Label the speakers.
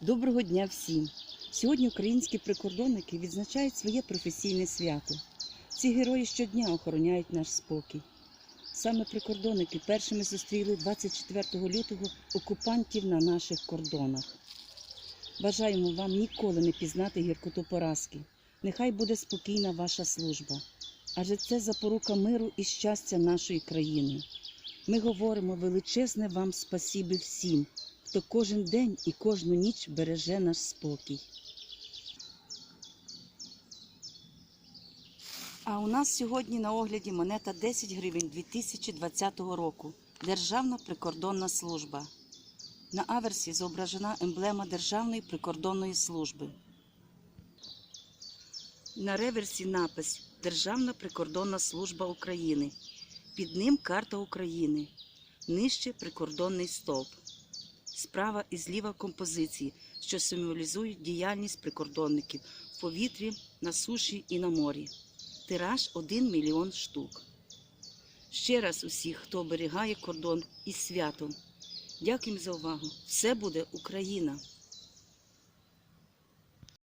Speaker 1: Доброго дня всім! Сьогодні українські прикордонники відзначають своє професійне свято. Ці герої щодня охороняють наш спокій. Саме прикордонники першими зустріли 24 лютого окупантів на наших кордонах. Бажаємо вам ніколи не пізнати гіркоту поразки. Нехай буде спокійна ваша служба, адже це запорука миру і щастя нашої країни. Ми говоримо величезне вам спасібі всім, хто кожен день і кожну ніч береже наш спокій. А у нас сьогодні на огляді монета 10 гривень 2020 року. Державна прикордонна служба. На аверсі зображена емблема Державної прикордонної служби. На реверсі напис Державна прикордонна служба України. Під ним карта України. Нижче прикордонний стовп. Справа і зліва композиції, що символізують діяльність прикордонників в повітрі, на суші і на морі. Тираж 1 мільйон штук. Ще раз усіх, хто оберігає кордон із святом. Дякуємо за увагу. Все буде Україна!